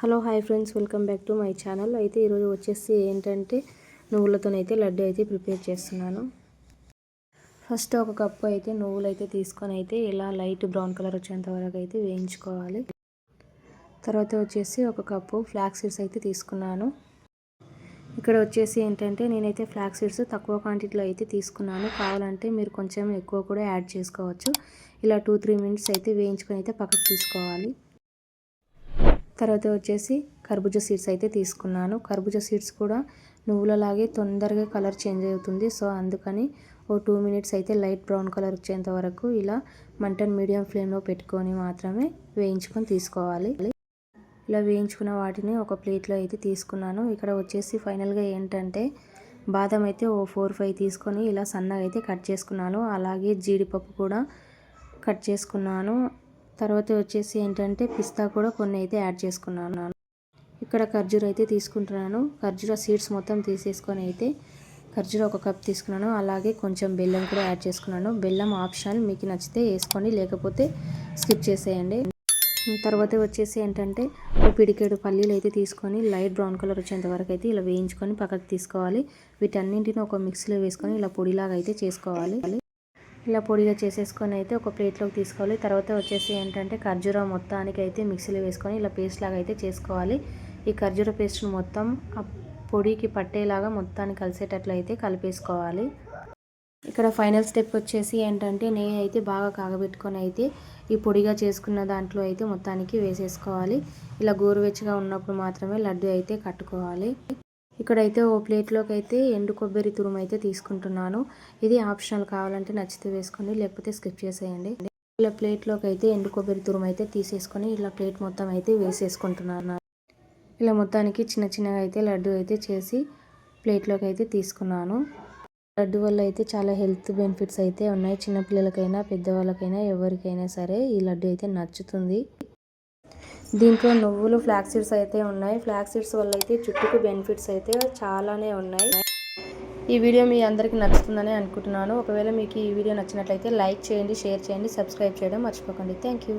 Hello hi friends. Welcome back to my channel. అయితే ఈరోజు వచ్చేసి ఏంటంటే నువ్వులతోనైతే లడ్డు అయితే ప్రిపేర్ చేస్తున్నాను. ఫస్ట్ ఒక కప్పు అయితే నువ్వులు అయితే తీసుకొని అయితే ఇలా లైట్ బ్రౌన్ కలర్ వచ్చేంత వరకు అయితే వేయించుకోవాలి. తర్వాత వచ్చేసి ఒక కప్పు ఫ్లాక్ సీడ్స్ అయితే తీసుకున్నాను. ఇక్కడ వచ్చేసి ఏంటంటే నేనైతే ఫ్లాక్ సీడ్స్ తక్కువ క్వాంటిటీలో అయితే తీసుకున్నాను. కావాలంటే మీరు కొంచెం ఎక్కువ కూడా యాడ్ చేసుకోవచ్చు. ఇలా టూ త్రీ మినిట్స్ అయితే వేయించుకొని అయితే పక్కకు తీసుకోవాలి. తర్వాత వచ్చేసి కర్బూజా సీడ్స్ అయితే తీసుకున్నాను. కర్బూజా సీడ్స్ కూడా నువ్వులలాగే తొందరగా కలర్ చేంజ్ అవుతుంది. సో అందుకని ఓ టూ మినిట్స్ అయితే లైట్ బ్రౌన్ కలర్ వచ్చేంత వరకు ఇలా మంటన్ మీడియం ఫ్లేమ్లో పెట్టుకొని మాత్రమే వేయించుకొని తీసుకోవాలి. ఇలా వేయించుకున్న వాటిని ఒక ప్లేట్లో అయితే తీసుకున్నాను. ఇక్కడ వచ్చేసి ఫైనల్గా ఏంటంటే బాదం అయితే ఓ ఫోర్ ఫైవ్ తీసుకొని ఇలా సన్నగా అయితే కట్ చేసుకున్నాను. అలాగే జీడిపప్పు కూడా కట్ చేసుకున్నాను. తర్వాత వచ్చేసి ఏంటంటే పిస్తా కూడా కొన్ని అయితే యాడ్ చేసుకున్నాను ఇక్కడ ఖర్జూర అయితే తీసుకుంటున్నాను. ఖర్జూర సీడ్స్ మొత్తం తీసేసుకొని అయితే ఖర్జూర ఒక కప్ తీసుకున్నాను. అలాగే కొంచెం బెల్లం కూడా యాడ్ చేసుకున్నాను. బెల్లం ఆప్షనల్. మీకు నచ్చితే వేసుకొని లేకపోతే స్కిప్ చేసేయండి. తర్వాత వచ్చేసి ఏంటంటే ఒక పిడికేడు పల్లీలు అయితే తీసుకొని లైట్ బ్రౌన్ కలర్ వచ్చేంత వరకు అయితే ఇలా వేయించుకొని పక్కకు తీసుకోవాలి. వీటన్నింటిని ఒక మిక్సీలో వేసుకొని ఇలా పొడిలాగా అయితే చేసుకోవాలి. ఇలా పొడిగా చేసేసుకొని అయితే ఒక ప్లేట్లోకి తీసుకోవాలి. తర్వాత వచ్చేసి ఏంటంటే ఖర్జూర మొత్తానికి అయితే మిక్సీలో వేసుకొని ఇలా పేస్ట్ లాగా అయితే చేసుకోవాలి. ఈ ఖర్జూర పేస్ట్ని మొత్తం ఆ పొడికి పట్టేలాగా మొత్తాన్ని కలిసేటట్లు అయితే కలిపేసుకోవాలి. ఇక్కడ ఫైనల్ స్టెప్ వచ్చేసి ఏంటంటే నెయ్యి అయితే బాగా కాగబెట్టుకొని అయితే ఈ పొడిగా చేసుకున్న దాంట్లో అయితే మొత్తానికి వేసేసుకోవాలి. ఇలా గోరువెచ్చగా ఉన్నప్పుడు మాత్రమే లడ్డు అయితే కట్టుకోవాలి. ఇక్కడైతే ఓ ప్లేట్లోకి అయితే ఎండు కొబ్బరి తురుము అయితే తీసుకుంటున్నాను. ఇది ఆప్షనల్ కావాలంటే నచ్చితే వేసుకోండి లేకపోతే స్కిప్ చేసేయండి. ఇలా ప్లేట్లోకి అయితే ఎండు కొబ్బరి తురుము అయితే తీసేసుకొని ఇలా ప్లేట్ మొత్తం అయితే వేసేసుకుంటున్నాను. ఇలా మొత్తానికి చిన్న చిన్నగా అయితే లడ్డు అయితే చేసి ప్లేట్లోకి అయితే తీసుకున్నాను. లడ్డు వల్ల అయితే చాలా హెల్త్ బెనిఫిట్స్ అయితే ఉన్నాయి. చిన్నపిల్లలకైనా పెద్దవాళ్ళకైనా ఎవరికైనా సరే ఈ లడ్డు అయితే నచ్చుతుంది. దీంట్లో నువ్వులు ఫ్లాక్ సీడ్స్ అయితే ఉన్నాయి. ఫ్లాక్ సీడ్స్ వల్ల అయితే చుట్టుకు బెనిఫిట్స్ అయితే చాలానే ఉన్నాయి. ఈ వీడియో మీ అందరికీ నచ్చుతుందని అనుకుంటున్నాను. ఒకవేళ మీకు ఈ వీడియో నచ్చినట్లయితే లైక్ చేయండి షేర్ చేయండి సబ్స్క్రైబ్ చేయడం మర్చిపోకండి. Thank you.